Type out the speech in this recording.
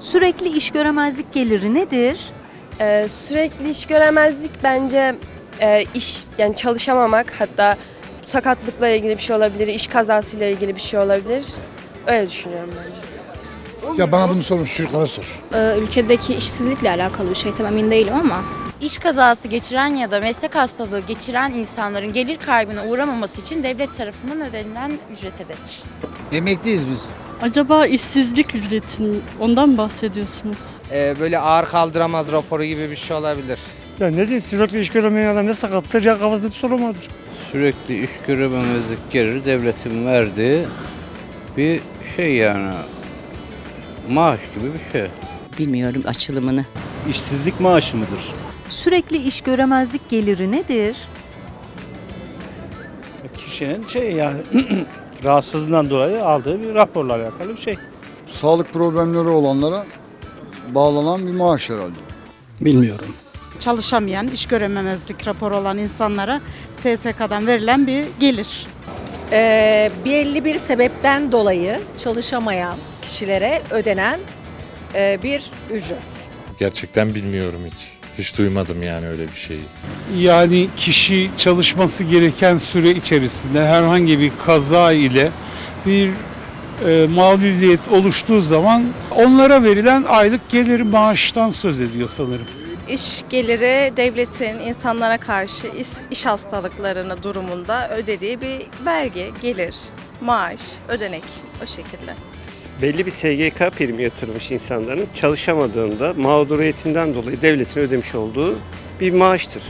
Sürekli iş göremezlik geliri nedir? Ee, sürekli iş göremezlik bence e, iş yani çalışamamak hatta sakatlıkla ilgili bir şey olabilir, iş kazasıyla ilgili bir şey olabilir. Öyle düşünüyorum bence. Ya bana bunu sormuş çocuklara sor. Ee, ülkedeki işsizlikle alakalı bir şey tam emin değilim ama İş kazası geçiren ya da meslek hastalığı geçiren insanların gelir kaybına uğramaması için devlet tarafından ödenilen ücret ödenir. Emekliyiz biz. Acaba işsizlik ücretinin ondan bahsediyorsunuz? Ee, böyle ağır kaldıramaz raporu gibi bir şey olabilir. Ya ne diyeyim sürekli iş göremeyen adam ne sakattır ya kafasında bir sorun vardır. Sürekli iş görememezlik gelir devletin verdiği bir şey yani. Maaş gibi bir şey. Bilmiyorum açılımını. İşsizlik maaşı mıdır? Sürekli iş göremezlik geliri nedir? Kişinin şey yani rahatsızlığından dolayı aldığı bir raporla alakalı bir şey. Sağlık problemleri olanlara bağlanan bir maaş herhalde. Bilmiyorum. çalışamayan, iş görememezlik raporu olan insanlara SSK'dan verilen bir gelir. Ee, belli bir sebepten dolayı çalışamayan kişilere ödenen e, bir ücret. Gerçekten bilmiyorum hiç. Hiç duymadım yani öyle bir şeyi. Yani kişi çalışması gereken süre içerisinde herhangi bir kaza ile bir e, mağduriyet oluştuğu zaman onlara verilen aylık gelir maaştan söz ediyor sanırım. İş geliri devletin insanlara karşı iş, iş hastalıklarını durumunda ödediği bir vergi, gelir, maaş, ödenek o şekilde. Belli bir SGK primi yatırmış insanların çalışamadığında mağduriyetinden dolayı devletin ödemiş olduğu bir maaştır.